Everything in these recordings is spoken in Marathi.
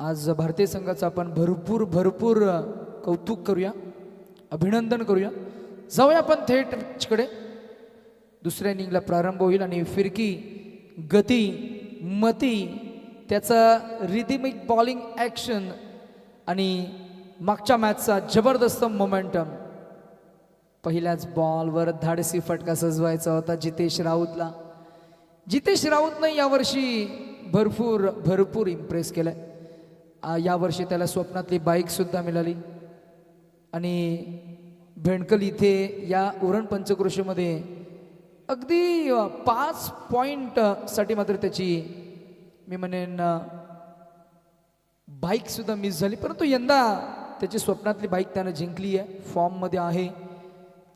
आज भारतीय संघाचं आपण भरपूर भरपूर कौतुक करूया अभिनंदन करूया. जाऊया आपण थेट पिचकडे दुसऱ्या इनिंगला प्रारंभ होईल आणि फिरकी गती मती त्याचा रिदिमिक बॉलिंग ॲक्शन आणि मागच्या मॅचचा जबरदस्त मोमेंटम पहिल्याच बॉलवर धाडसी फटका सजवायचा होता जितेश राऊतला. जितेश राऊतनं यावर्षी भरपूर भरपूर इम्प्रेस केलं आहे यावर्षी त्याला स्वप्नातली बाईकसुद्धा मिळाली. आणि भेंडकल इथे या उरण पंचक्रोशीमध्ये अगदी पाच पॉईंटसाठी मात्र त्याची मी म्हणेन बाईकसुद्धा मिस झाली. परंतु यंदा त्याची स्वप्नातली बाईक त्यानं जिंकली आहे. फॉर्ममध्ये आहे.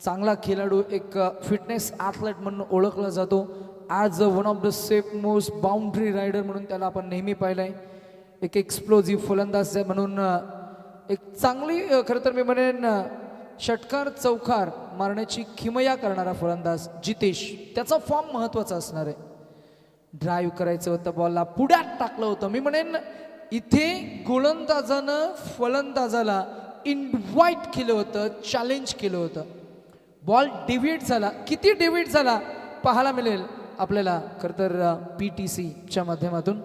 चांगला खेळाडू एक फिटनेस ॲथलेट म्हणून ओळखला जातो. As a one of the safe most boundary rider म्हणून त्याला आपण नेहमी पाहिलं आहे एक एक्सप्लोजिव्ह फलंदाज आहे म्हणून एक चांगली खरं तर मी म्हणेन षटकार चौकार मारण्याची खिमया करणारा फलंदाज जितेश. त्याचा फॉर्म महत्त्वाचा असणार आहे. ड्राईव्ह करायचं होतं बॉलला पुढ्यात टाकलं होतं. मी म्हणेन इथे गोलंदाजानं फलंदाजाला इन्व्हाइट केलं होतं चॅलेंज केलं होतं. बॉल डिव्हिट झाला. किती डिव्हिट झाला? पाहायला मिळेल आपल्याला. खरं तर पी टी सीच्या माध्यमातून.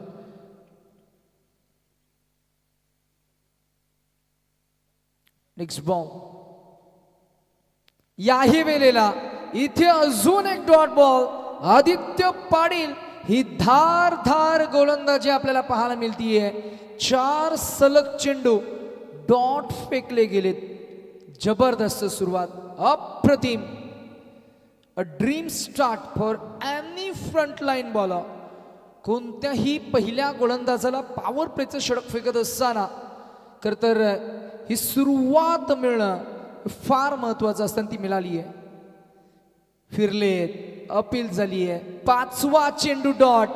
नेक्स्ट बॉम्ब याही वेळेला इथे अजून एक डॉट बॉल आदित्य पाटील ही धार धार गोलंदाजी आपल्याला पाहायला मिळतीये. चार सलग चेंडू डॉट फेकले गेलेत. जबरदस्त सुरुवात. अप्रतिम. A dream start for any front line bowler कोणत्याही पहिल्या गोलंदाजाला पॉवर प्लेचं षडक फेकत असताना. खर तर ही सुरुवात मिळणं फार महत्वाचं असतं आणि ती मिळाली आहे. फिरलेत अपील झाली आहे पाचवा चेंडू डॉट.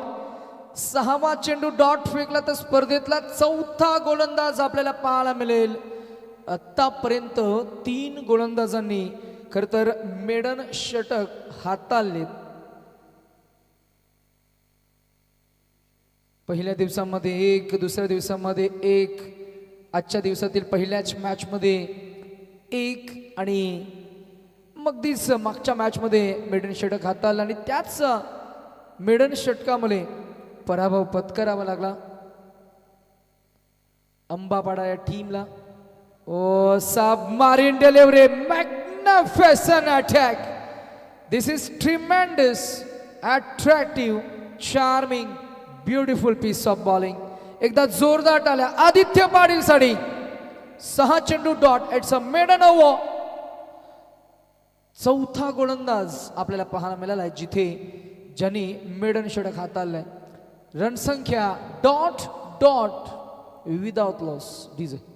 सहावा चेंडू डॉट फेकला तर स्पर्धेतला चौथा गोलंदाज आपल्याला पाहायला मिळेल. आत्तापर्यंत तीन गोलंदाजांनी खर तर मेडन षटक हाताळलेत. पहिल्या दिवसामध्ये एक दुसऱ्या दिवसामध्ये एक. आजच्या दिवसातील पहिल्याच मॅचमध्ये एक आणि मगदीच मागच्या मॅचमध्ये मेडन षटक हाताळला आणि त्याच मेडन षटकामध्ये पराभव पत्करावा लागला. अंबापाडा या टीमला ओ submarine delivery magnificent attack this is tremendous attractive charming beautiful piece of bowling एकदा जोरदार टाळ्या. आदित्य पाटील साठी सहा चेंडू dot. It's a maiden over चौथा गोलंदाज आपल्याला पाहायला मिळाला आहे जिथे ज्यांनी मेडन षटक हाताळलंय. रणसंख्या dot dot. Without loss DJ.